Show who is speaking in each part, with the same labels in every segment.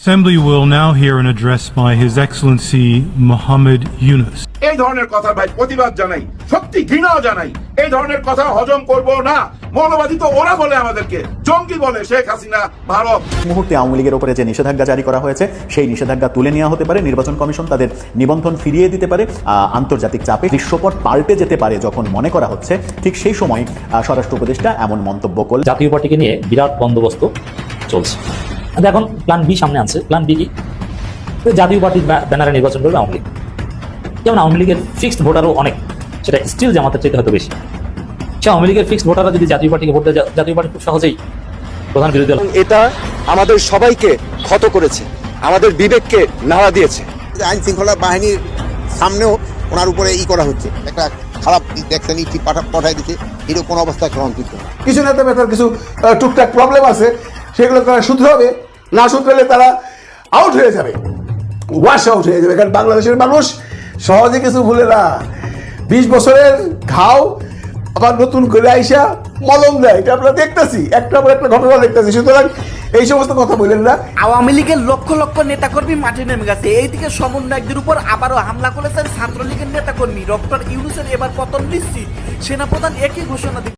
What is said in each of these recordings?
Speaker 1: Assembly will now hear an address by His Excellency Mohammed Yunus.
Speaker 2: এই ধরনের কথা ভাই প্রতিবাদ জানাই সত্যি ঘৃণাও জানাই। এই ধরনের কথা হজম করব না। মৌলবাদী তো ওরা বলে আমাদেরকে জঙ্গি বলে শেখ হাসিনা ভারত।
Speaker 3: মুহূর্তে আওয়ামী লীগের উপরে যে নিষেধাজ্ঞা জারি করা হয়েছে সেই নিষেধাজ্ঞা তুলে নেওয়া হতে পারে নির্বাচন কমিশন তাদের নিবন্ধন ফিরিয়ে দিতে পারে আহ, আন্তর্জাতিক চাপে দৃশ্যপট পাল্টে যেতে পারে যখন মনে করা হচ্ছে। ঠিক সেই সময় আহ, স্বরাষ্ট্র উপদেষ্টা এমন মন্তব্য করলেন।
Speaker 4: জাতীয় পার্টিকে নিয়ে বিরাট বন্দোবস্ত চলছে। এখন প্ল্যান বি সামনে আছে। প্ল্যান বি কি? তো জাতীয় পার্টির ব্যা- ব্যানারে নির্বাচন করবে আওয়ামী লীগ। যেমন আওয়ামী লীগের ফিক্সড ভোটারও অনেক। সেটা স্টিল জামাতের চাইতে হয়তো বেশি। সে আওয়ামী লীগের ফিক্সড ভোটাররা যদি জাতীয় পার্টিকে ভোট দেয় জাতীয় পার্টি খুব সহজেই প্রধান বিরোধী দল
Speaker 5: এটা আমাদের সবাইকে ক্ষত করেছে। আমাদের বিবেককে নাড়া দিয়েছে।
Speaker 6: আইন শৃঙ্খলা বাহিনীর সামনেও ওনার উপরে ই করা হচ্ছে। একটা খারাপ দিক দেখছেন ইটি পাঠা পাঠাই দিচ্ছে। এরকম কোনো অবস্থায় গ্রহণযোগ্য।
Speaker 7: কিছু নেতা নেতার কিছু টুকটাক প্রবলেম আছে। সেগুলো তারা শুধরাবে। না শুধরালে তারা আউট হয়ে যাবে। ওয়াশ আউট হয়ে যাবে। কারণ বাংলাদেশের মানুষ সহজে কিছু ভুলে না। বিশ বছরের ঘাও আবার নতুন করে আইসা মলম দেয়। এটা আমরা দেখতেছি। একটা পর একটা ঘটনা দেখতেছি। সুতরাং এই সমস্ত কথা বললেন না।
Speaker 8: আওয়ামী লীগের লক্ষ লক্ষ নেতাকর্মী মাঠে নেমে গেছে। এইদিকে সমন্বয়কদের উপর আবারও হামলা করেছেন ছাত্রলীগের নেতাকর্মী ডক্টর ইউনুসের এবার পতন নিশ্চিত। সেনাপ্রধান একই ঘোষণা দিয়েছেন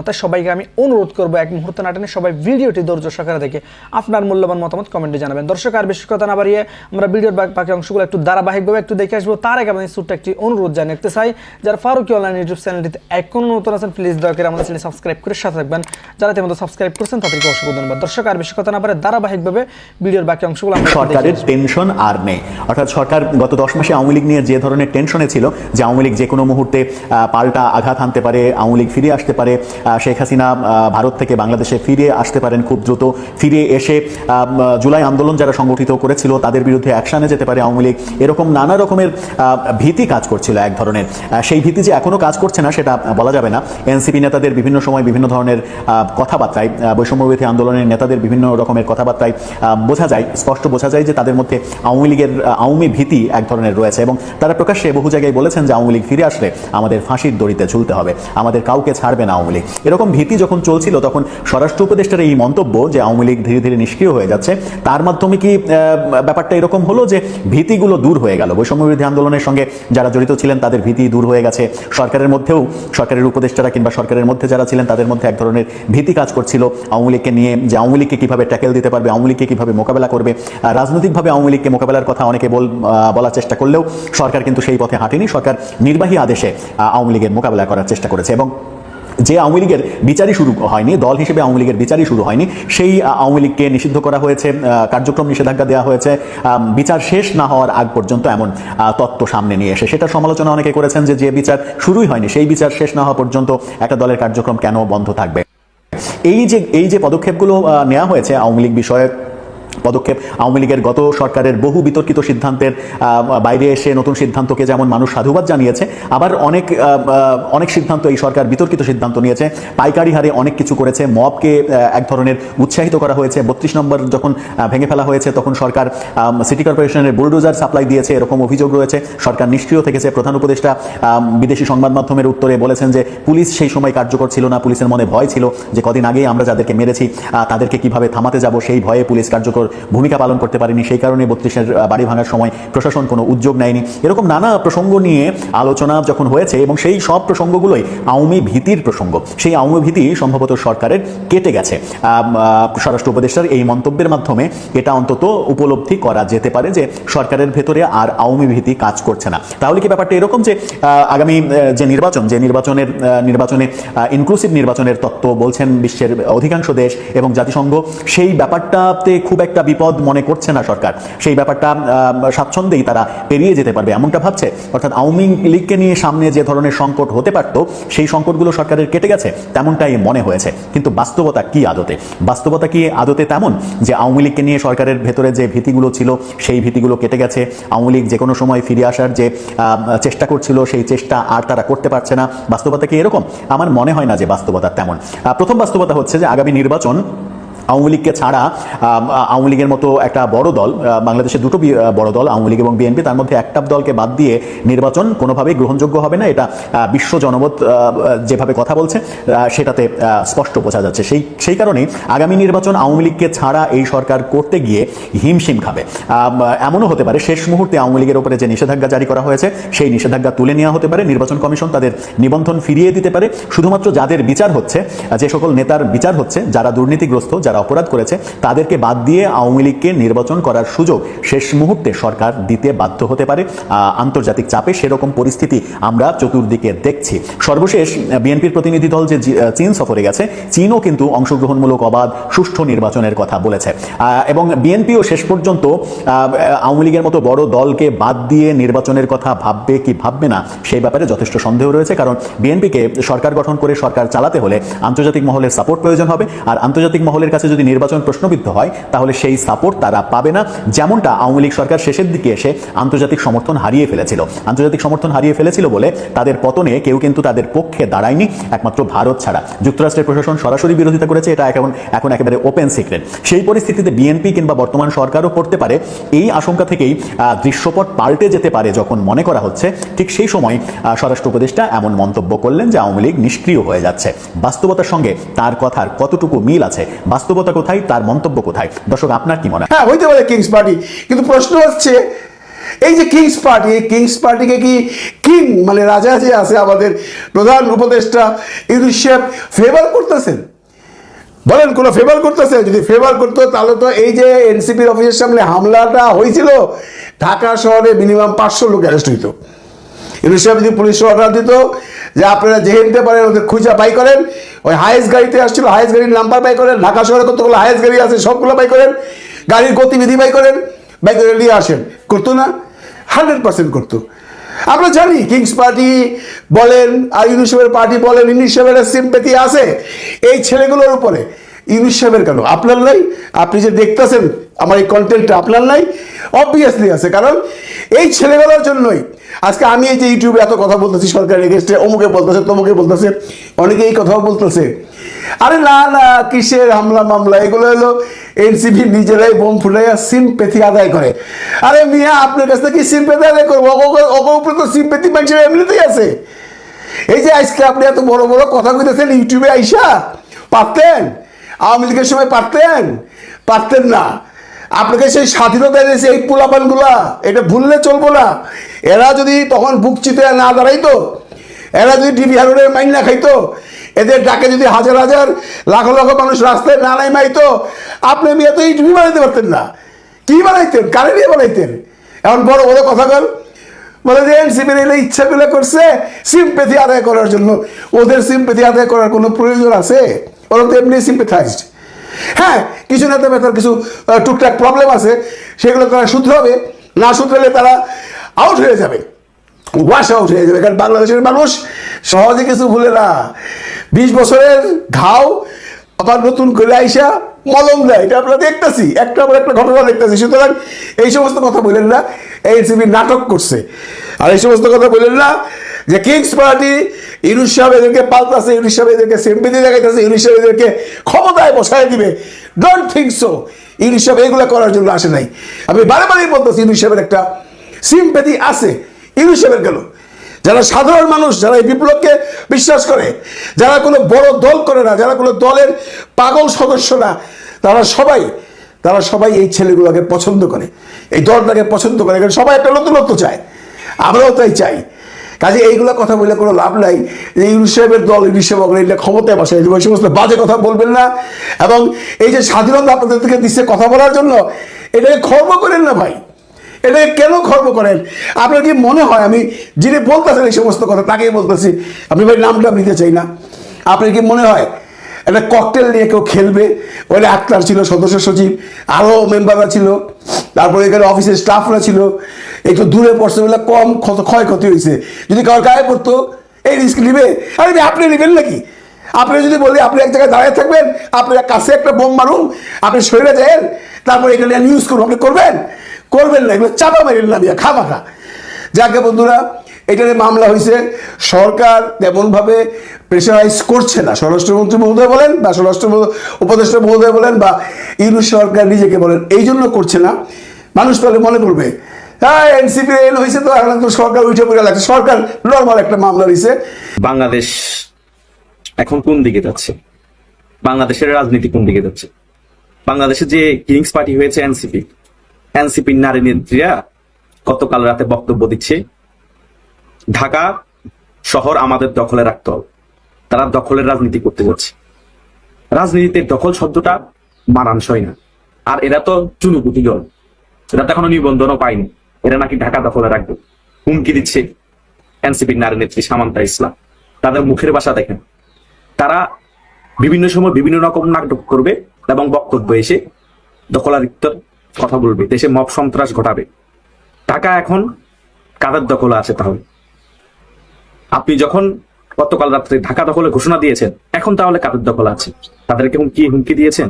Speaker 9: তাই সবাইকে আমি অনুরোধ করব এক মুহূর্ত নাটনে সবাই ভিডিওটি ধৈর্য সহকারে দেখে আপনার মূল্যবান মতামত কমেন্টে জানাবেন। দর্শক আর বেশি কথা না বাড়িয়ে আমরা ভিডিওর বাকি- অংশগুলো একটু ধারাবাহিকভাবে একটু দেখে আসব। তার আগে আমাদের ছোট্ট একটি অনুরোধ জানিয়ে রাখতে চাই যারা ফারুকি অনলাইন ইউটিউব চ্যানেলটিতে এখনও নতুন আছেন প্লিজ দয়া করে আমাদের চ্যানেল সাবস্ক্রাইব করে সাথে থাকবেন। যারা তেমন সাবস্ক্রাইব করছেন তাদেরকে অসংখ্য ধন্যবাদ। দর্শক আর বেশি কথা না বাড়ে ধারাবাহিকভাবে ভিডিওর বাকি অংশগুলো
Speaker 3: সরকারের টেনশন আর নেই। অর্থাৎ সরকার গত দশ মাসে আওয়ামী লীগ নিয়ে যে ধরনের টেনশনে ছিল যে আওয়ামী লীগ যে কোনো মুহূর্তে পাল্টা আঘাত আনতে পারে আওয়ামী লীগ ফিরে আসতে পারে শেখ হাসিনা ভারত থেকে বাংলাদেশে ফিরে আসতে পারেন খুব দ্রুত। ফিরে এসে জুলাই আন্দোলন যারা সংগঠিত করেছিল তাদের বিরুদ্ধে অ্যাকশানে যেতে পারে আওয়ামী লীগ। এরকম নানা রকমের ভীতি কাজ করছিল এক ধরনের। সেই ভীতি যে এখনও কাজ করছে না সেটা বলা যাবে না। এনসিপি নেতাদের বিভিন্ন সময় বিভিন্ন ধরনের কথাবার্তায় আহ, বৈষম্যবিরোধী আন্দোলনের নেতাদের বিভিন্ন রকমের কথাবার্তায় বোঝা যায় স্পষ্ট বোঝা যায় যে তাদের মধ্যে আওয়ামী লীগের আওয়ামী ভীতি এক ধরনের রয়েছে এবং তারা প্রকাশ্যে বহু জায়গায় বলেছেন যে আওয়ামী লীগ ফিরে আসলে আমাদের ফাঁসির দড়িতে ঝুলতে হবে। আমাদের কাউকে ছাড়বে না আওয়ামী লীগ। এরকম ভীতি যখন চলছিল, তখন স্বরাষ্ট্র উপদেষ্টার এই মন্তব্য যে আওয়ামী লীগ ধীরে ধীরে নিষ্ক্রিয় হয়ে যাচ্ছে, তার মাধ্যমে কি ব্যাপারটা এরকম হলো যে ভীতিগুলো দূর হয়ে গেল? বৈষম্যবিরোধী আন্দোলনের সঙ্গে যারা জড়িত ছিলেন, তাদের ভীতি দূর হয়ে গেছে। সরকারের মধ্যেও, সরকারের উপদেষ্টারা কিংবা সরকারের মধ্যে যারা ছিলেন, তাদের মধ্যে এক ধরনের ভীতি কাজ করছিল আওয়ামী লীগকে নিয়ে, যে আওয়ামী লীগকে কীভাবে ট্যাকেল দিতে পারবে, আওয়ামী লীগকে কীভাবে মোকাবেলা করবে। রাজনৈতিকভাবে আওয়ামী লীগকে মোকাবেলার কথা অনেকে বল বলার চেষ্টা করলেও সরকার কিন্তু সেই পথে হাঁটেনি। সরকার নির্বাহী আদেশে আওয়ামী লীগের মোকাবেলা করার চেষ্টা করেছে। এবং যে আওয়ামী লীগের বিচারই শুরু হয়নি, দল হিসেবে আওয়ামী লীগের বিচারই শুরু হয়নি, সেই আওয়ামী লীগকে নিষিদ্ধ করা হয়েছে কার্যক্রম নিষেধাজ্ঞা দেওয়া হয়েছে বিচার শেষ না হওয়ার আগ পর্যন্ত এমন তত্ত্ব সামনে নিয়ে এসে। সেটা সমালোচনা অনেকে করেছেন যে যে বিচার শুরুই হয়নি, সেই বিচার শেষ না হওয়া পর্যন্ত একটা দলের কার্যক্রম কেন বন্ধ থাকবে? এই যে এই যে পদক্ষেপগুলো নেওয়া হয়েছে আওয়ামী লীগ বিষয়ে পদক্ষেপ। আওয়ামী লীগের গত সরকারের বহু বিতর্কিত সিদ্ধান্তের বাইরে এসে নতুন সিদ্ধান্তকে যেমন মানুষ সাধুবাদ জানিয়েছে, আবার অনেক অনেক সিদ্ধান্ত এই সরকার বিতর্কিত সিদ্ধান্ত নিয়েছে। পাইকারি হারে অনেক কিছু করেছে। মবকে এক ধরনের উৎসাহিত করা হয়েছে। বত্রিশ নম্বর যখন ভেঙে ফেলা হয়েছে, তখন সরকার সিটি কর্পোরেশনের বুলডোজার সাপ্লাই দিয়েছে, এরকম অভিযোগ রয়েছে। সরকার নিষ্ক্রিয় থেকেছে। প্রধান উপদেষ্টা বিদেশি সংবাদ মাধ্যমের উত্তরে বলেছেন যে, পুলিশ সেই সময় কার্যকর ছিল না। পুলিশের মনে ভয় ছিল যে, কদিন আগেই আমরা যাদেরকে মেরেছি তাদেরকে কীভাবে থামাতে যাব, সেই ভয়ে পুলিশ কার্যকর মতোর ভূমিকা পালন করতে পারেনি, সেই কারণে বত্রিশের বাড়ি ভাঙার সময় প্রশাসন কোনো উদ্যোগ নেয়নি। এরকম নানা প্রসঙ্গ নিয়ে আলোচনা যখন হয়েছে এবং সেই সব প্রসঙ্গগুলোই আওয়ামী ভীতির প্রসঙ্গ, সেই আওয়ামী ভীতি সম্ভবত সরকারের কেটে গেছে। স্বরাষ্ট্র উপদেষ্টার এই মন্তব্যের মাধ্যমে এটা অন্তত উপলব্ধি করা যেতে পারে যে সরকারের ভেতরে আর আওয়ামী ভীতি কাজ করছে না। তাহলে কি ব্যাপারটা এরকম যে আগামী যে নির্বাচন, যে নির্বাচনের নির্বাচনে ইনক্লুসিভ নির্বাচনের তত্ত্ব বলছেন বিশ্বের অধিকাংশ দেশ এবং জাতিসংঘ, সেই ব্যাপারটাতে খুব একটা বিপদ মনে করছে না সরকার। সেই ব্যাপারটা স্বাচ্ছন্দ্যেই তারা পেরিয়ে যেতে পারবে, এমনটা ভাবছে। অর্থাৎ আওয়ামী লীগকে নিয়ে সামনে যে ধরনের সংকট হতে পারত, সেই সংকটগুলো সরকারের কেটে গেছে, তেমনটাই মনে হয়েছে। কিন্তু বাস্তবতা কি আদতে? বাস্তবতা কি আদতে তেমন যে আওয়ামী লীগকে নিয়ে সরকারের ভেতরে যে ভীতিগুলো ছিল, সেই ভীতিগুলো কেটে গেছে। আওয়ামী লীগ যে কোনো সময় ফিরে আসার যে চেষ্টা করছিল, সেই চেষ্টা আর তারা করতে পারছে না। বাস্তবতা কি এরকম? আমার মনে হয় না যে বাস্তবতা তেমন। প্রথম বাস্তবতা হচ্ছে যে আগামী নির্বাচন আওয়ামী লীগকে ছাড়া আওয়ামী লীগের মতো একটা বড় দল বাংলাদেশে দুটো বড় দল, আওয়ামী লীগ এবং বিএনপি, তার মধ্যে একটা দলকে বাদ দিয়ে নির্বাচন কোনোভাবেই গ্রহণযোগ্য হবে না। এটা বিশ্ব জনমত যেভাবে কথা বলছে সেটাতে স্পষ্ট বোঝা যাচ্ছে। সেই সেই কারণেই আগামী নির্বাচন আওয়ামী লীগকে ছাড়া এই সরকার করতে গিয়ে হিমশিম খাবে। এমনও হতে পারে, শেষ মুহূর্তে আওয়ামী লীগের উপরে যে নিষেধাজ্ঞা জারি করা হয়েছে, সেই নিষেধাজ্ঞা তুলে নেওয়া হতে পারে। নির্বাচন কমিশন তাদের নিবন্ধন ফিরিয়ে দিতে পারে। শুধুমাত্র যাদের বিচার হচ্ছে যে সকল নেতার বিচার হচ্ছে, যারা দুর্নীতিগ্রস্ত, যারা অপরাধ করেছে, তাদেরকে বাদ দিয়ে আওয়ামী লীগকে নির্বাচন করার সুযোগ শেষ মুহূর্তে সরকার দিতে বাধ্য হতে পারে। আন্তর্জাতিক চাপে সেরকম পরিস্থিতি আমরা চতুর্দিকে দেখছি। সর্বশেষ, বিএনপির প্রতিনিধি দল যে চীন সফরে গেছে, চীনও কিন্তু অংশগ্রহণমূলক অবাধ, সুষ্ঠু নির্বাচনের কথা বলেছে। এবং বিএনপিও শেষ পর্যন্ত আওয়ামী লীগের মতো বড় দলকে বাদ দিয়ে নির্বাচনের কথা ভাববে কি ভাববে না, সেই ব্যাপারে যথেষ্ট সন্দেহ রয়েছে। কারণ বিএনপিকে সরকার গঠন করে সরকার চালাতে হলে আন্তর্জাতিক মহলের সাপোর্ট প্রয়োজন হবে, আর আন্তর্জাতিক মহলের কাছে যদি নির্বাচন প্রশ্নবিদ্ধ হয়, তাহলে সেই সাপোর্ট তারা পাবে না। যেমনটা আওয়ামী লীগ সরকার শেষের দিকে এসে আন্তর্জাতিক সমর্থন হারিয়ে ফেলেছিল। আন্তর্জাতিক সমর্থন হারিয়ে ফেলেছিল বলে তাদের পতনে কেউ কিন্তু তাদের পক্ষে দাঁড়ায়নি, একমাত্র ভারত ছাড়া। যুক্তরাষ্ট্রের প্রশাসন সরাসরি বিরোধিতা করেছে, এটা এখন এখন একেবারে ওপেন সিক্রেট সেই পরিস্থিতিতে বিএনপি কিংবা বর্তমান সরকারও পড়তে পারে। এই আশঙ্কা থেকেই দৃশ্যপট পাল্টে যেতে পারে যখন মনে করা হচ্ছে, ঠিক সেই সময় স্বরাষ্ট্র উপদেষ্টা এমন মন্তব্য করলেন যে আওয়ামী লীগ নিষ্ক্রিয় হয়ে যাচ্ছে। বাস্তবতার সঙ্গে তার কথার কতটুকু মিল আছে? বাস্তবতা কোথায়, তার মন্তব্য কোথায়? দর্শক, আপনার কি মনে হয়?
Speaker 7: হ্যাঁ হইতে পারে কিংস পার্টি কিন্তু প্রশ্ন হচ্ছে, এই যে কিংস পার্টি এই কিংস পার্টিকে কি কিং মানে রাজা যে আছে আমাদের প্রধান উপদেষ্টা ইউনিশেফ ফেভার করতেছেন? বলেন, কোনো ফেভার করতেছে যদি ফেভার করতো, তাহলে তো এই যে এনসিপির অফিসের সামনে হামলাটা হয়েছিল, ঢাকা শহরে মিনিমাম পাঁচশো লোক অ্যারেস্ট হইতো। ইউনিশেফ যদি পুলিশ অর্ডার দিত যে আপনারা যে নিতে পারেন, ওদের খুঁজা বাই করেন। ওই হায়েস্ট গাড়িতে আসছিল হায়েস্ট গাড়ির নাম্বার বাই করেন। ঢাকা শহরে কতগুলো হায়েস্ট গাড়ি আছে, সবগুলো বাই করেন। গাড়ির গতিবিধি বাই করেন। বাই করে নিয়ে আসেন। করতো না? হান্ড্রেড পার্সেন্ট করতো। আমরা জানি কিংস পার্টি বলেন, আর ইউনিসেফের পার্টি বলেন ইউনিসেফের সিম্পেথি আছে। এই ছেলেগুলোর উপরে। ইউনিসেফের কেন? আপনার নাই? আপনি যে দেখতেছেন, আমার এই কন্টেন্টটা আপনার নাই? অবভিয়াসলি আছে, কারণ এই ছেলেবেলার জন্যই, আজকে আমি এই যে ইউটিউবে এত কথা বলতেছি সরকারের এগেস্টে অমুকে বলতেছে, তমুকে বলতেছে অনেকে এই কথাও বলতেছে। আরে না না, কিসের হামলা, মামলা, এগুলো হলো এনসিপি নিজেরাই বোম ফুলাইয়া সিম্পেথি আদায় করে। আরে মিয়া, আপনার কাছ থেকে সিম্পেথি আদায় করব? ওকে উপরে তো সিম্পেথি মানুষের এমনিতেই আছে। এই যে আজকে আপনি এত বড় বড় কথা কইতেছেন, ইউটিউবে আইসা, পারতেন? আওয়ামী লীগের সময় পারতেন? পারতেন না। আপনাকে সেই স্বাধীনতা এনেছে এই পোলাপানগুলা। এটা ভুললে চলবো না। এরা যদি তখন বুক চিতে না দাঁড়াইতো, এরা যদি টিভি হারুনের মাইন না খাইতো, এদের ডাকে যদি হাজার হাজার, লাখ লাখ মানুষ রাস্তায় না নাই মাইতো, আপনি আমি এত এই টিভি বানাইতে পারতেন না। কি বানাইতেন? কারে নিয়ে বানাইতেন? এখন বড় বড় কথা কর। বলে যে এনসিপির এলে ইচ্ছাগুলো করছে সিম্পেথি আদায় করার জন্য। ওদের সিম্পেথি আদায় করার কোনো প্রয়োজন আছে? ওরা তো এমনি সিম্পেথাইজড হ্যাঁ কিছু নেতা বেতার কিছু টুকটাক প্রবলেম আছে। সেগুলো তারা শুধরাবে। না শুধরালে তারা আউট হয়ে যাবে। ওয়াশ আউট হয়ে যাবে। কারণ বাংলাদেশের মানুষ সহজে কিছু ভুলে না। বিশ বছরের ঘাও আবার নতুন করে আইসা মলম দেয়। এটা আমরা দেখতেছি। একটা পর একটা ঘটনা দেখতেছি। সুতরাং এই সমস্ত কথা বললেন না। এনসিপি নাটক করছে। আর এই সমস্ত কথা বললেন না। যে কিংস পার্টি, ইউনুস সাহেব এদেরকে পাল্টাছে, ইউনুস সাহেব এদেরকে সিম্পিতি দেখাইতেছে, ইউনুস সাহেব এদেরকে ক্ষমতায় বসায় দিবে। ডোন্ট থিঙ্ক সো ইউনুস সাহেব এগুলো করার জন্য আসে নাই। আমি বারে বারেই বলতেছি, ইউনুস সাহেবের একটা সিম্পেথি আছে। ইউনুস সাহেবের গেল। যারা সাধারণ মানুষ, যারা এই বিপ্লবকে বিশ্বাস করে, যারা কোনো বড় দল করে না, যারা কোনো দলের পাগল সদস্য না, তারা সবাই তারা সবাই এই ছেলেগুলোকে পছন্দ করে। এই দলটাকে পছন্দ করে। কারণ সবাই একটা নতুনত্ব চায়। আমরাও তাই চাই। কাজে এইগুলো কথা বলে কোনো লাভ নাই। যে ইউনুস সাহেবের দল, ইউনুস সাহেব এটা ক্ষমতায় বসে এই সমস্ত বাজে কথা বলবেন না। এবং এই যে স্বাধীনতা আপনাদের থেকে দিচ্ছে কথা বলার জন্য, এটাকে খর্ব করেন না ভাই। এটাকে কেন খর্ব করেন? আপনার কি মনে হয় আমি যিনি বলতেছেন এই সমস্ত কথা, তাকেই বলতেছি। আমি ভাই নামটা নিতে চাই না। আপনার কি মনে হয় একটা ককটেল নিয়ে কেউ খেলবে। ওখানে আক্তার ছিল, সদস্য সচিব আরও মেম্বাররা ছিল। তারপরে এখানে অফিসের স্টাফরা ছিল। একটু দূরে পড়ছে বলে কম ক্ষত, ক্ষয়ক্ষতি হয়েছে। যদি কারোর গায়ে পড়তো, এই রিস্ক নিবে? আরে আপনি নেবেন নাকি? আপনি যদি বলি, আপনি এক জায়গায় দাঁড়িয়ে থাকবেন, আপনার কাছে একটা বোম মারুন, আপনি সরে যান তারপরে এখানে নিউজ করুন, আপনি করবেন? করবেন না, এগুলো চাপা মেরেন না খামাখা। যাকে বন্ধুরা এটা নিয়ে মামলা হয়েছে। সরকার তেমনভাবে প্রেশারাইজ করছে না। স্বরাষ্ট্রমন্ত্রী মহোদয় বলেন বা স্বরাষ্ট্র উপদেষ্টা মহোদয় বলেন বা ইউনুস সরকার নিজেকে বলেন, এই জন্য করছে না। মানুষ তাহলে মনে করবে হ্যাঁ এনসিপি হয়েছে তো, এখন তো সরকার উঠে পড়ে লাগছে সরকার নর্মাল একটা মামলা হয়েছে
Speaker 10: বাংলাদেশ এখন কোন দিকে যাচ্ছে? বাংলাদেশের রাজনীতি কোন দিকে যাচ্ছে? বাংলাদেশে যে কিংস পার্টি হয়েছে এনসিপি এনসিপির নারী নেত্রীরা গতকাল রাতে বক্তব্য দিচ্ছে ঢাকা শহর আমাদের দখলে রাখতে হবে। তারা দখলের রাজনীতি করতে যাচ্ছে। রাজনীতিতে দখল শব্দটা মানানসই না। আর এরা তো চুনুপুটি দল এরা তো এখনও নিবন্ধনও পায়নি। এরা নাকি ঢাকা দখলে রাখবে। হুমকি দিচ্ছে এনসিপির নারী নেত্রী সামান্তা ইসলাম। তাদের মুখের বাসা দেখেন। তারা বিভিন্ন সময় বিভিন্ন রকম নাটক করবে এবং বক্তব্য এসে দখলারিত্বর কথা বলবে। দেশে মব সন্ত্রাস ঘটাবে। ঢাকা এখন কাদের দখলে আছে তাহলে? আপনি যখন গতকাল রাত্রে ঢাকা দখলে ঘোষণা দিয়েছেন, এখন তাহলে কাদের দখল আছে? তাদেরকে হুমকি হুমকি দিয়েছেন?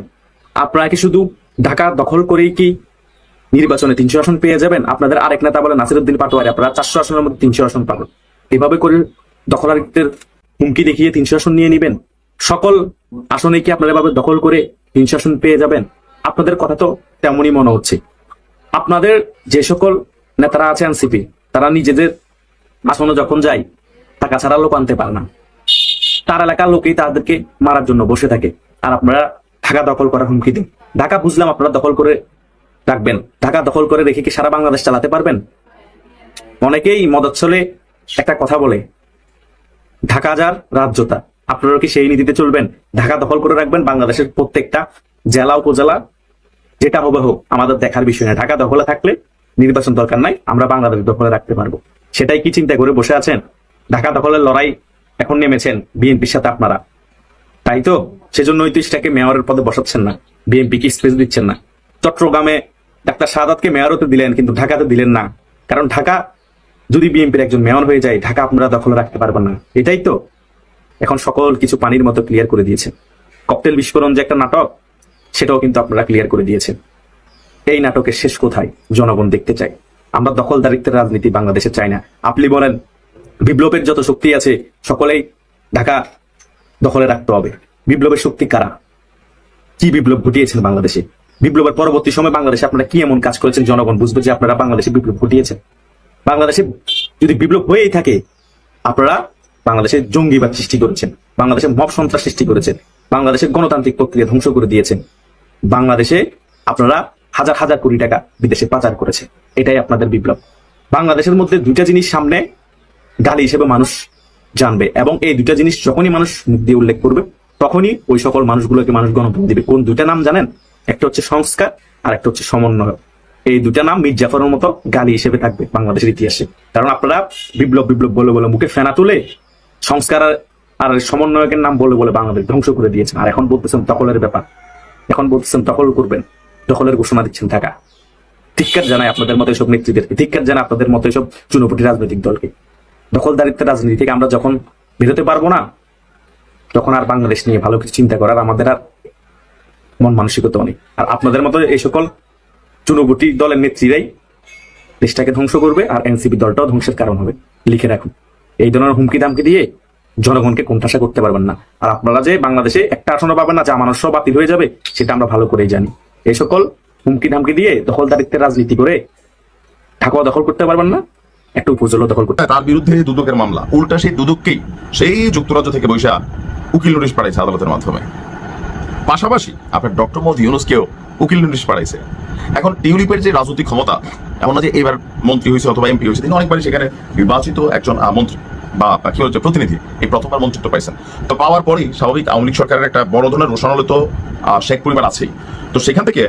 Speaker 10: আপনারা কি শুধু ঢাকা দখল করেই কি নির্বাচনে তিনশো আসন পেয়ে যাবেন? আপনাদের আরেক নেতা বলে নাসিরুদ্দিন পাটোয়ারি, আপনারা চারশো আসনের মধ্যে তিনশো আসন পাবেন। এভাবে করে দখলারিত্বের হুমকি দেখিয়ে তিনশো আসন নিয়ে নিবেন? সকল আসনে কি আপনারা এভাবে দখল করে তিনশো আসন পেয়ে যাবেন? আপনাদের কথা তো তেমনই মনে হচ্ছে। আপনাদের যে সকল নেতারা আছে এনসিপি, তারা নিজেদের আসনে যখন যায় টাকা ছাড়া লোক আনতে পারে না। তার এলাকার লোকেই তাদেরকে মারার জন্য বসে থাকে। আর আপনারা ঢাকা দখল করার হুমকি দিন। ঢাকা বুঝলাম আপনারা দখল করে রাখবেন। ঢাকা দখল করে রেখে কি সারা বাংলাদেশ চালাতে পারবেন? অনেকেই মদত চলে একটা কথা বলে, ঢাকা যার রাজ্যতা। আপনারা কি সেই নীতিতে চলবেন? ঢাকা দখল করে রাখবেন বাংলাদেশের প্রত্যেকটা জেলা, উপজেলা, যেটা হবে হোক, আমাদের দেখার বিষয় না। ঢাকা দখলে থাকলে নির্বাচন দরকার নাই, আমরা বাংলাদেশ দখলে রাখতে পারব। সেটাই কি চিন্তা করে বসে আছেন? ঢাকা দখলের লড়াই এখন নেমেছেন বিএনপির সাথে আপনারা। তাই তো? সেজন্যই তো ইস্টাকে মেয়রের পদে বসাচ্ছেন না। বিএনপি কি স্পেস দিচ্ছেন না। চট্টগ্রামে ডাক্তার সাদাতকে মেয়র হতে দিলেন, কিন্তু ঢাকাতে দিলেন না। কারণ ঢাকা, যদি বিএনপির একজন মেয়র হয়ে যায়, ঢাকা আপনারা দখলে রাখতে পারবেন না। এটাই তো। এখন সকল কিছু পানির মতো ক্লিয়ার করে দিয়েছেন ককটেল বিস্ফোরণ যে একটা নাটক, সেটাও কিন্তু আপনারা ক্লিয়ার করে দিয়েছেন। এই নাটকের শেষ কোথায়? জনগণ দেখতে চাই আমরা দখলদারিত্বের রাজনীতি বাংলাদেশে চাই না। আপনি বলেন বিপ্লবের যত শক্তি আছে, সকলেই ঢাকা দখলে রাখতে হবে। বিপ্লবের শক্তি কারা? কি বিপ্লব ঘটিয়েছেন বাংলাদেশে? বিপ্লবের পরবর্তী সময় বাংলাদেশে আপনারা কি এমন কাজ করেছেন? জনগণ বুঝবে যে আপনারা বাংলাদেশে বিপ্লব ঘটিয়েছেন। বাংলাদেশে যদি বিপ্লব হয়েই থাকে, আপনারা বাংলাদেশে জঙ্গিবাদ সৃষ্টি করেছেন, বাংলাদেশে মব সন্ত্রাস সৃষ্টি করেছেন বাংলাদেশের গণতান্ত্রিক প্রক্রিয়া ধ্বংস করে দিয়েছেন। বাংলাদেশে আপনারা হাজার হাজার কোটি টাকা বিদেশে পাচার করেছে এটাই আপনাদের বিপ্লব। বাংলাদেশের মধ্যে দুইটা জিনিস সামনে গালি হিসেবে মানুষ জানবে এবং এই দুইটা জিনিস যখনই মানুষ মুখ দিয়ে উল্লেখ করবে, তখনই ওই সকল মানুষগুলোকে মানুষ গণতন্ত্র দিবে। কোন দুইটা নাম জানেন? একটা হচ্ছে সংস্কার আর একটা হচ্ছে সমন্বয়। এই দুটা নাম মীর জাফরের মতো গালি হিসেবে থাকবে বাংলাদেশের ইতিহাসে। কারণ আপনারা বিপ্লব বিপ্লব বলে বলে মুখে ফেনা তুলে সংস্কার আর- সমন্বয়কের নাম বলে বলে বাংলাদেশ ধ্বংস করে দিয়েছেন। আর এখন বলতেছেন দখলের ব্যাপার। এখন বলতেছেন দখল করবেন। দখলের ঘোষণা দিচ্ছেন ঢাকা। ধিক্কার জানায় আপনাদের মতো এসব নেতৃত্বের, ধিক্কার জানায় আপনাদের মতো এসব চুনোপুটি রাজনৈতিক দলকে। দখলদারিত্বের রাজনীতি থেকে আমরা যখন বেরোতে পারব না, তখন আর বাংলাদেশ নিয়ে ভালো কিছু চিন্তা করার আমাদের আর মন মানসিকতা নেই। আর আপনাদের মতো এই সকল চুনোপুটি দলের নেত্রীরাই দেশটাকে ধ্বংস করবে আর এনসিপি দলটাও ধ্বংসের কারণ হবে, লিখে রাখুন। এই ধরনের হুমকি দামকি দিয়ে জনগণকে কোণঠাসা করতে পারবেন না। আর আপনারা যে বাংলাদেশে একটা আসনও পাবেন না, যা মানুষও বাতিল হয়ে যাবে, সেটা আমরা ভালো করেই জানি। এই সকল হুমকি ধামকি দিয়ে দখলদারিত্বের রাজনীতি করে ঢাকাও দখল করতে পারবেন না একটা উপজেলা দখল করতে।
Speaker 11: তার বিরুদ্ধে দুদকের মামলা। উল্টা সেই দুদককেই সেই যুক্তরাজ্য থেকে বৈশা উকিল নোটিশ পাঠাইছে আদালতের মাধ্যমে। পাশাপাশি আপনার ডক্টর মোহাম্মদ ইউনুসকেও উকিল নোটিশ পাঠাইছে। এখন টিউলিপের যে রাজনৈতিক ক্ষমতা, এমন না যে এবার মন্ত্রী হয়েছে অথবা এমপি হয়েছে, তিনি অনেকবারই সেখানে নির্বাচিত একজন মন্ত্রী বা কি হচ্ছে প্রতিনিধি, এই প্রথমবার মন্ত্রিত্ব পাইছেন। তো পাওয়ার পরেই স্বাভাবিক আওয়ামী লীগ সরকারের একটা বড় ধরনের রোষণালে তো শেখ পরিবার আছেই। তো সেখান থেকে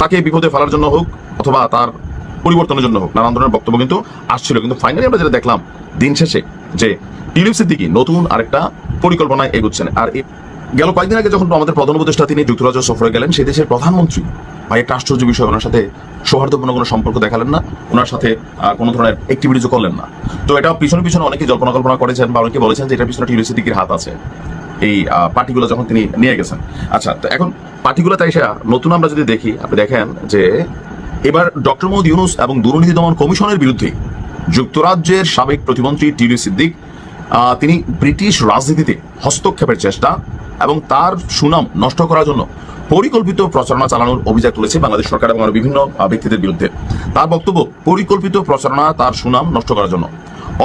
Speaker 11: তাকে বিপদে ফেলার জন্য হোক অথবা তার পরিবর্তনের জন্য হোক। নানান ধরনের বক্তব্য কিন্তু আসছিল। কিন্তু ফাইনালি আমরা যেটা দেখলাম, দিন শেষে যে টিউলিপ সিদ্দিকি নতুন আরেকটা পরিকল্পনায় এগুচ্ছেন। আর গেল কয়েকদিন আগে যখন আমাদের প্রধান উপদেষ্টা তিনি যুক্তরাজ্য সফরে গেলেন সে দেশের প্রধানমন্ত্রী ভাই একটা আশ্চর্য বিষয়, ওনার সাথে সৌহার্দ্যপূর্ণ কোনো সম্পর্ক দেখালেন না। ওনার সাথে কোনো ধরনের অ্যাক্টিভিটিজও করলেন না। তো এটা পিছনে পিছনে অনেকে জল্পনা কল্পনা করেছেন বা অনেকে বলেছেন যে এটা পিছনে টিউলিপ সিদ্দিকির হাত আছে। এই পার্টিগুলো যখন তিনি নিয়ে গেছেন। আচ্ছা তো এখন পার্টিগুলো তাই নতুন আমরা যদি দেখি, আপনি দেখেন যে এবার ডক্টর মোহাম্মদ ইউনুস এবং দুর্নীতি দমন কমিশনের বিরুদ্ধে যুক্তরাজ্যের সাবেক প্রতিমন্ত্রী টিউলি সিদ্দিক তিনি ব্রিটিশ রাজনীতিতে হস্তক্ষেপের চেষ্টা এবং তার সুনাম নষ্ট করার জন্য পরিকল্পিত প্রচারণা চালানোর অভিযোগ তুলেছে বাংলাদেশ সরকার এবং বিভিন্ন ব্যক্তিদের বিরুদ্ধে। তার বক্তব্য, পরিকল্পিত প্রচারণা তার সুনাম নষ্ট করার জন্য।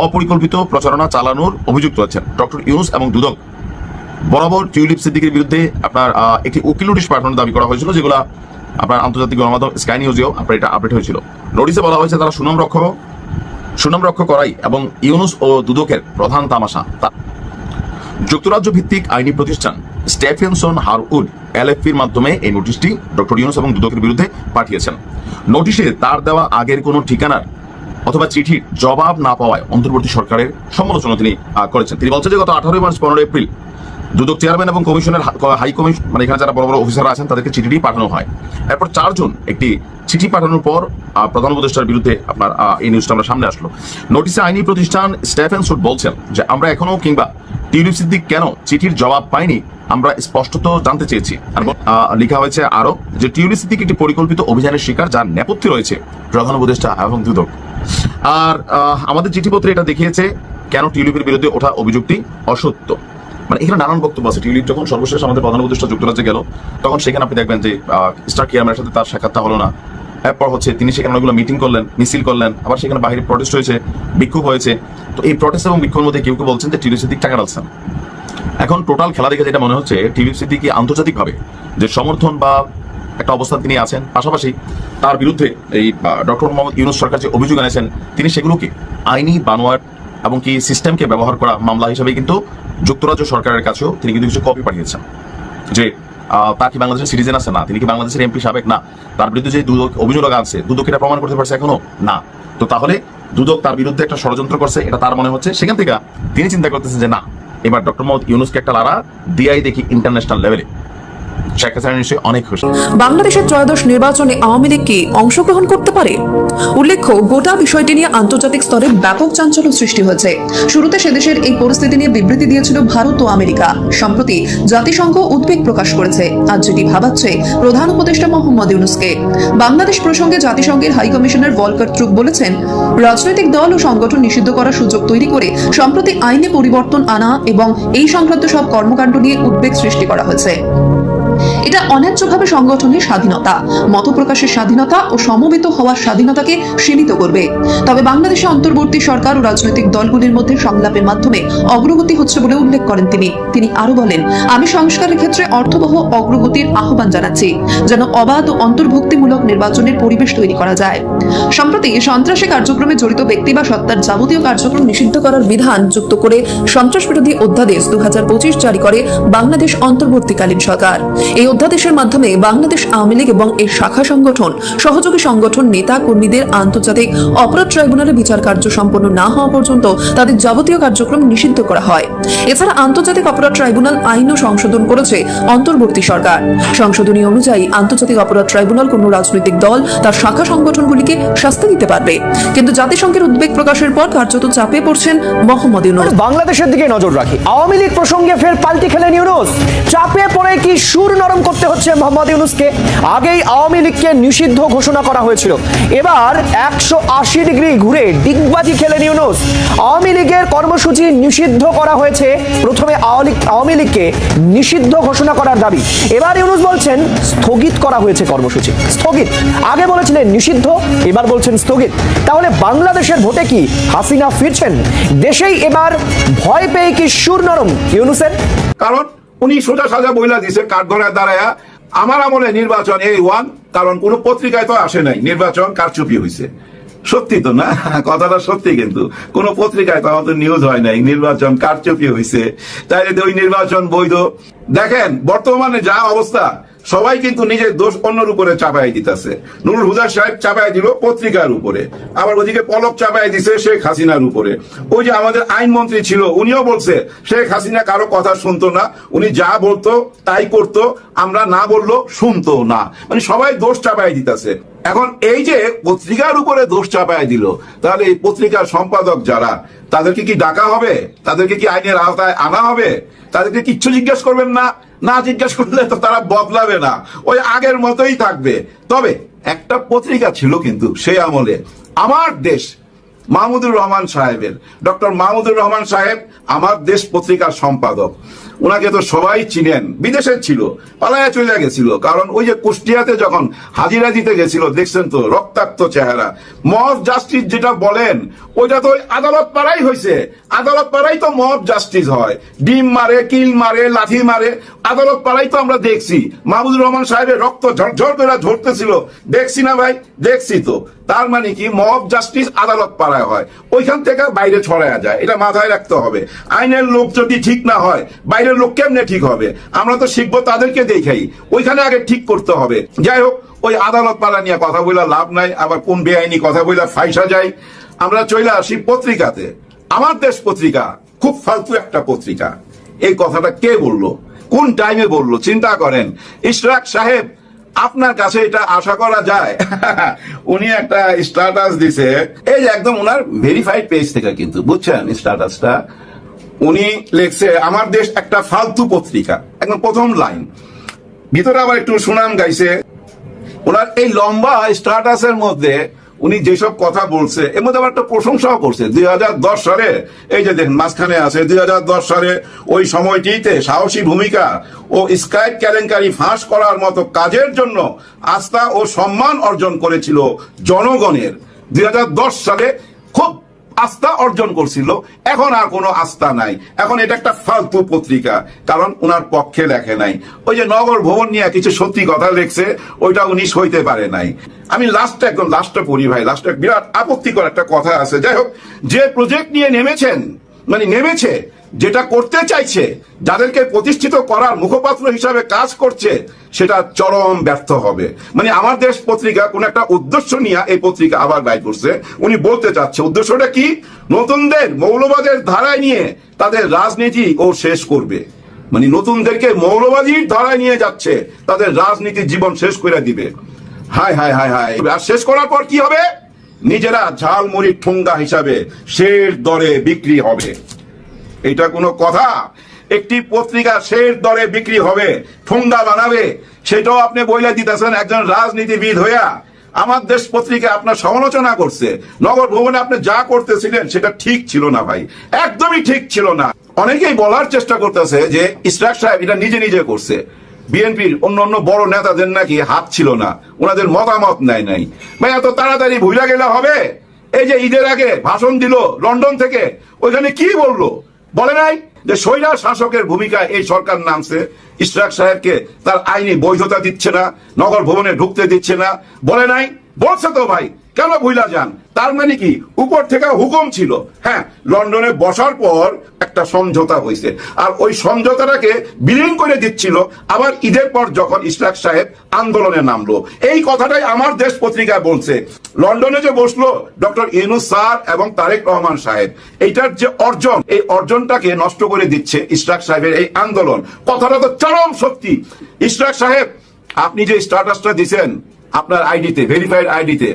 Speaker 11: অপরিকল্পিত প্রচারণা চালানোর অভিযোগ তুলেছেন ডক্টর ইউনুস এবং দুদক। বরাবর টিউলিপ সিদ্দিকের বিরুদ্ধে আপনার একটি উকিল নোটিশ পাঠানোর দাবি করা হয়েছিল, যেগুলো আপনার আন্তর্জাতিক গণমাধ্যম স্কাই নিউজেও আপনার এটা আপডেট হয়েছিল। নোটিশে বলা হয়েছে তারা সুনাম রক্ষ সুনাম রক্ষা করাই এবং ইউনুস ও দুদকের প্রধান তামাশা যুক্তরাজ্য ভিত্তিক আইনি প্রতিষ্ঠান স্টেফেনসন হারউড, এলএফপির মাধ্যমে এই নোটিশটি ডক্টর ইউনুস এবং দুদকের বিরুদ্ধে পাঠিয়েছেন। নোটিশে তার দেওয়া আগের কোনো ঠিকানার অথবা চিঠির জবাব না পাওয়ায় অন্তর্বর্তী সরকারের সমালোচনা তিনি করেছেন। তিনি বলছেন যে গত আঠারোই মার্চ পনেরো এপ্রিল দুদক চেয়ারম্যান এবং কমিশনের হাই কমিশন মানে এখানে যারা বড় বড় অফিসাররা আছেন, তাদেরকে চিঠিটি পাঠানো হয়। এরপর চারজন একটি চিঠি পাঠানোর পর প্রধান উপদেষ্টার বিরুদ্ধে আপনার এই নিউজটা আমরা সামনে আসলো। নোটিশে আইনি প্রতিষ্ঠান স্টেফেন সুট বলছেন যে, আমরা এখনও কিংবা টিউলিপ সিদ্দিক কেন চিঠির জবাব পাইনি, আমরা স্পষ্টত জানতে চেয়েছি। লেখা হয়েছে আরও যে, টিউলিপ সিদ্দিক একটি পরিকল্পিত অভিযানের শিকার যার নেপথ্যে রয়েছে। প্রধান উপদেষ্টা এবং দুদক। আর আমাদের চিঠিপত্রে এটা দেখিয়েছে কেন টিউলিপের বিরুদ্ধে ওঠা অভিযুক্তি অসত্য। মানে এখানে নানান বক্তব্য আছে। টিউলিপ যখন সর্বশেষ আমাদের প্রধান উপদেষ্টা যুক্তরাজ্যে গেল, তখন সেখানে আপনি দেখবেন যে স্টার কেয়ামের সাথে তার সাক্ষাৎটা হলো না। এরপর হচ্ছে তিনি সেখানে অনেকগুলো মিটিং করলেন, মিছিল করলেন, আবার সেখানে বাইরে প্রটেস্ট হয়েছে, বিক্ষোভ হয়েছে। তো এই প্রটেস্ট এবং বিক্ষোভের মধ্যে কেউ কেউ বলছেন যে, টিউলিপ সিদ্দিক টাকা ডালছেন এখন টোটাল খেলা দেখে যেটা মনে হচ্ছে, টিউলিপ সিদ্দিকি আন্তর্জাতিকভাবে যে সমর্থন বা একটা অবস্থান তিনি আছেন, পাশাপাশি তার বিরুদ্ধে এই ডক্টর মোহাম্মদ ইউনুস সরকার যে অভিযোগ এনেছেন, তিনি সেগুলোকে আইনি বানোয়ার এবং কি সিস্টেমকে ব্যবহার করা মামলা হিসেবে কিন্তু যুক্তরাজ্য সরকারের কাছেও তিনি কিন্তু কিছু কপি পাঠিয়েছেন। যে তার কি বাংলাদেশের সিটিজেন আছে? না, তিনি কি বাংলাদেশের এমপি সাবেক? না। তার বিরুদ্ধে যে দুদক, অভিযোগ আছে, দুদক এটা প্রমাণ করতে পারছে এখনও? না। তো তাহলে দুদক তার বিরুদ্ধে একটা ষড়যন্ত্র করছে, এটা তার মনে হচ্ছে। সেখান থেকে তিনি চিন্তা করতেছেন যে, না, এবার ডক্টর মোহাম্মদ ইউনুসকে একটা লারা দিয়াই দেখি ইন্টারন্যাশনাল লেভেলে শেখ হাসিনা অনেক খুশি।
Speaker 12: বাংলাদেশের ত্রয়োদশ নির্বাচনে আওয়ামী লীগ কি অংশগ্রহণ করতে পারে? উল্লেখ্য, গোটা বিষয়টি নিয়ে আন্তর্জাতিক স্তরে ব্যাপক চাঞ্চল্য সৃষ্টি হয়েছে। শুরুতে সেদেশের এই পরিস্থিতি নিয়ে বিবৃতি দিয়েছিল ভারত ও আমেরিকা। সম্প্রতি জাতিসংঘ উদ্বেগ প্রকাশ করেছে। আজ যেটি ভাবাচ্ছে, প্রধান উপদেষ্টা মোহাম্মদ ইউনুসকে। বাংলাদেশ প্রসঙ্গে জাতিসংঘের হাই কমিশনার ভলকার ট্রুক বলেছেন, রাজনৈতিক দল ও সংগঠন নিষিদ্ধ করার সুযোগ তৈরি করে সম্প্রতি আইনে পরিবর্তন আনা এবং এই সংক্রান্ত সব কর্মকাণ্ড নিয়ে উদ্বেগ সৃষ্টি করা হয়েছে। এটা অন্যায্যভাবে সংগঠনের স্বাধীনতা। মত প্রকাশের স্বাধীনতা ও সমবেত হওয়ার স্বাধীনতাকে সীমিত করবে। তবে বাংলাদেশে অন্তর্বর্তী সরকার ও রাজনৈতিক দলগুলির মধ্যে সংলাপের মাধ্যমে অগ্রগতি হচ্ছে বলে উল্লেখ করেন তিনি। তিনি আরও বলেন, আমি সংস্কারের ক্ষেত্রে অর্থবহ অগ্রগতির আহ্বান জানাচ্ছি, যেন অবাধ ও অন্তর্ভুক্তিমূলক নির্বাচনের পরিবেশ তৈরি করা যায়। সম্প্রতি সন্ত্রাসী কার্যক্রমে জড়িত ব্যক্তি বা সত্তার যাবতীয় কার্যক্রম নিষিদ্ধ করার বিধান যুক্ত করে সন্ত্রাস বিরোধী অধ্যাদেশ দু হাজার পঁচিশ জারি করে বাংলাদেশ অন্তর্বর্তীকালীন সরকার। এই অধ্যাদেশের মাধ্যমে বাংলাদেশ আওয়ামী লীগ এবং এর শাখা সংগঠন, সহযোগী সংগঠন, নেতা কর্মীদের আন্তর্জাতিক অপরাধ ট্রাইব্যুনালে বিচার কার্য সম্পন্ন না হওয়া পর্যন্ত তাদের যাবতীয় কার্যক্রম নিষিদ্ধ করা হয়। এছাড়া আন্তর্জাতিক অপরাধ ট্রাইব্যুনাল আইনও সংশোধন করেছে অন্তর্বর্তী সরকার। সংশোধনী অনুযায়ী আন্তর্জাতিক অপরাধ ট্রাইব্যুনাল কোনো রাজনৈতিক দল তার শাখা সংগঠনগুলিকে শাস্তি দিতে পারবে। কিন্তু জাতিসংঘের উদ্বেগ প্রকাশের পর কার্যত চাপে পড়ছেন মোহাম্মদ ইউনুস।
Speaker 13: বাংলাদেশের দিকে নজর রাখি। আওয়ামী লীগ প্রসঙ্গে ফের পাল্টি খেলেন ইউনুস চাপে পড়ে কি সুর নরম করতে হচ্ছে মোহাম্মদ ইউনুসকে। আগেই আওয়ামী লীগকে নিষিদ্ধ ঘোষণা করা হয়েছিল। এবার একশো আশি ডিগ্রি ঘুরে ডিগবাজি খেলেন ইউনুস। আওয়ামী লীগের কর্মসূচি নিষিদ্ধ করা হয়েছে। প্রথমে আওয়ামী লীগকে নিষিদ্ধ ঘোষণা করার দাবি। এবার ইউনুস বলছেন স্থগিত করা হয়েছে কর্মসূচি। স্থগিত। আগে বলেছিলেন নিষিদ্ধ, এবার বলছেন স্থগিত। তাহলে বাংলাদেশের ভোটে কি হাসিনা ফিরছেন? দেশেই এবার ভয় পেয়ে কি সুর নরম ইউনুসের?
Speaker 2: কারণ উনি সোজা সাজা বইলা দিছে কাঠগড়ায় দাঁড়ায়া। আমার আমলে নির্বাচন এই ওয়ান, কারণ কোন পত্রিকায় তো আসে নাই। নির্বাচন কারচুপি হয়েছে সত্যি তো না? কথাটা সত্যি কিন্তু। কোন পত্রিকায় তো আমাদের নিউজ হয় নাই। নির্বাচন কারচুপি হয়েছে তাইলে যদি ওই নির্বাচন বৈধ। দেখেন, বর্তমানে যা অবস্থা সবাই কিন্তু নিজের দোষ অন্যর উপরে চাপাই দিতেছে। নুরুল হুদা সাহেব চাপাই দিল পত্রিকার উপরে। আবার ওদিকে পলক চাপাই দিছে শেখ হাসিনার উপরে। ওই যে আমাদের আইনমন্ত্রী ছিল, উনিও বলছে, শেখ হাসিনা কারও কথা শুনতো না। উনি যা বলতো তাই করতো, আমরা না বলল শুনতো না। মানে সবাই দোষ চাপাই দিতেছে। এখন এই যে পত্রিকার উপরে দোষ চাপাই দিল, তাহলে এই পত্রিকার সম্পাদক যারা, তাদেরকে কি ডাকা হবে? তাদেরকে কি আইনের আওতায় আনা হবে? তাদেরকে কিচ্ছু জিজ্ঞেস করবেন না। না জিজ্ঞেস করলে তো তারা বদলাবে না। ওই আগের মতোই থাকবে। তবে একটা পত্রিকা ছিল কিন্তু সেই আমলে। আমার দেশ মাহমুদুর রহমান সাহেবের। ডক্টর মাহমুদুর রহমান সাহেব আমার দেশ পত্রিকার সম্পাদক। ওনাকে তো সবাই চিনেন। বিদেশে ছিল, পালায়া চলে গেছিল। কারণ ওই যে কুষ্টিয়াতে যখন হাজিরা দিতে গেছিল, দেখছেন তো, রক্তাক্ত চেহারা। মব জাস্টিস যেটা বলেন, ওইটা তো আদালত পাড়াই হয়েছে আদালত পাড়াই তো মব জাস্টিস হয়। ডিম মারে, কিল মারে, লাথি মারে, আদালত পাড়াই তো আমরা দেখছি। মাহমুদুর রহমান সাহেবের রক্ত ঝরঝর করে ঝরতেছিল। দেখছি না ভাই, দেখছি তো। তার মানে কি, মব জাস্টিস আদালত পাড়ায় হয়। ওইখান থেকে বাইরে ছড়ায় যায়। এটা মাথায় রাখতে হবে। আইনের লোক যদি ঠিক না হয় বাইরের লোক কেমনে ঠিক হবে? আমরা তো শিখব তাদেরকে দেখাই। ওইখানে আগে ঠিক করতে হবে। যাই হোক, ওই আদালত পাড়া নিয়ে কথা বইলা লাভ নাই, আবার কোন বেআইনি কথা বইলা ফাইসা যায়। আমরা চলে আসি পত্রিকাতে। আমার দেশ পত্রিকা, খুব ফালতু একটা পত্রিকা। এই কথাটা কে বলল? কোন টাইমে বলল? চিন্তা করেন। ইশরাক সাহেব, আপনার কাছে এটা আশা করা যায়? উনি একটা স্ট্যাটাস দিছে। এই একদম ওনার ভেরিফাইড পেজ থেকে কিন্তু, বুঝছেন স্ট্যাটাসটা উনি লিখছে, আমার দেশ একটা ফালতু পত্রিকা। একদম প্রথম লাইন। ভিতরে আবার একটু সুনাম গাইছে। ওনার এই লম্বা স্ট্যাটাসের মধ্যে উনি যেসব কথা বলছে, এর মধ্যে আবার একটা প্রশংসাও করছে। দু হাজার দশ সালে, এই যে দেখেন, মাঝখানে আছে, দুই হাজার দশ সালে ওই সময়টিতে সাহসী ভূমিকা ও স্কাইপ কেলেঙ্কারি ফাঁস করার মতো কাজের জন্য আস্থা ও সম্মান অর্জন করেছিল জনগণের। দুই হাজার দশ সালে খুব আস্থা অর্জন করছিল। এখন আর কোনো আস্থা নাই। এখন এটা একটা ফালতু পত্রিকা, কারণ ওনার পক্ষে লেখে নাই। ওই যে নগর ভবন নিয়ে কিছু সত্যি কথা লেখছে ওইটা উনি সইতে পারে নাই। আমি লাস্টে একদম লাস্টে পড়ি ভাই লাস্টে বিরাট আপত্তিকর একটা কথা আছে। যাই হোক, যে প্রজেক্ট নিয়ে নেমেছেন মানে নেমেছে যেটা করতে চাইছে, যাদেরকে প্রতিষ্ঠিত করার মুখপাত্র হিসাবে কাজ করছে, সেটা চরম ব্যর্থ হবে। মানে আমার দেশ পত্রিকা কোন একটা উদ্দেশ্য নিয়ে এই পত্রিকা আবার বাইর করছে। উনি বলতে চাচ্ছে, উদ্দেশ্যটা কি? নতুনদের মৌলবাদের ধারায় নিয়ে তাদের রাজনীতি ও শেষ করবে। মানে নতুনদেরকে মৌলবাদীর ধারায় নিয়ে যাচ্ছে, তাদের রাজনীতির জীবন শেষ করে দিবে। হায় হায় হায় হায়। আর শেষ করার পর কি হবে? নিজেরা ঝালমুড়ি ঠুঙ্গা হিসাবে শের দরে বিক্রি হবে। এটা কোনো কথা। একটি পত্রিকা শের দরে বিক্রি হবে ঠুঙ্গা বানাবে, সেটাও আপনি বইলে দিতেছেন একজন রাজনীতিবিদ হইয়া। আমার দেশ পত্রিকা আপনার সমালোচনা করছে। নগর ভবনে আপনি যা করতেছিলেন সেটা ঠিক ছিল না ভাই। একদমই ঠিক ছিল না। অনেকেই বলার চেষ্টা করতেছে যে ইসরাক সাহেব এটা নিজে নিজে করছে। বিএনপির অন্য অন্য বড় নেতাদের নাকি হাত ছিল না। ওনাদের মতামত নেয় নাই। ভাই, এত তাড়াতাড়ি ভুলে গেলে হবে? এই যে ঈদের আগে ভাষণ দিল লন্ডন থেকে, ওইখানে কি বলল? বলে নাই যে সৈরা শাসকের ভূমিকায় এই সরকার নামছে। ইশরাক সাহেবকে তার আইনি বৈধতা দিচ্ছে না, নগর ভবনে ঢুকতে দিচ্ছে না। বলে নাই? বলছে তো ভাই। কেন ভুলা যান? তার মানে কি? উপর থেকে হুকুম ছিল। হ্যাঁ লন্ডনে বসার পর একটা সমঝোতা হয়েছে আর ওই সমঝোতাটাকে বিলীন করে দিচ্ছিল আবার ঈদের পর যখন ইশরাক সাহেব আন্দোলনে নামলো। এই কথাটাই আমার দেশ পত্রিকায় বলছে। লন্ডনে যে বসল ডক্টর ইউনুস স্যার এবং তারেক রহমান সাহেব, এইটার যে অর্জন, এই অর্জনটাকে নষ্ট করে দিচ্ছে ইশরাক সাহেবের এই আন্দোলন। কথাটা তো চরম সত্যি। ইশরাক সাহেব, আপনি যে স্ট্যাটাসটা দিছেন আপনার আইডিতে ভেরিফাইড আইডিতে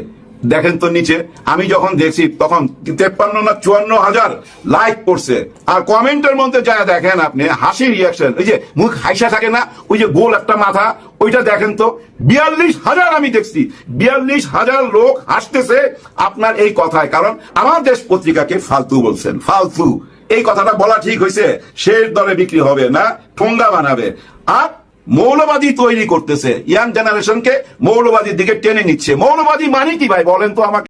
Speaker 2: দেখেন তো নিচে, আমি যখন দেখছি, তখন তেপ্পান্ন না চুয়ান্ন হাজার লাইক করছে। আর কমেন্টের মধ্যে যা দেখেন আপনি হাসি রিয়াকশন ওই যে মুখ হাইসা থাকে না, ওই যে গোল একটা মাথা, ওইটা দেখেন তো, বিয়াল্লিশ হাজার আমি দেখছি। বিয়াল্লিশ হাজার লোক হাসতেছে আপনার এই কথায়, কারণ আমার দেশ পত্রিকাকে ফালতু বলছেন, ফালতু। এই কথাটা বলা ঠিক হয়েছে শেষ দরে বিক্রি হবে না, ঠোঙ্গা বানাবে। আর মৌলবাদী তৈরি করতেছে ইয়াং জেনারেশনকে মৌলবাদীর দিকে টেনে নিচ্ছে। মৌলবাদী মানে কি ভাই? বলেন তো আমাকে।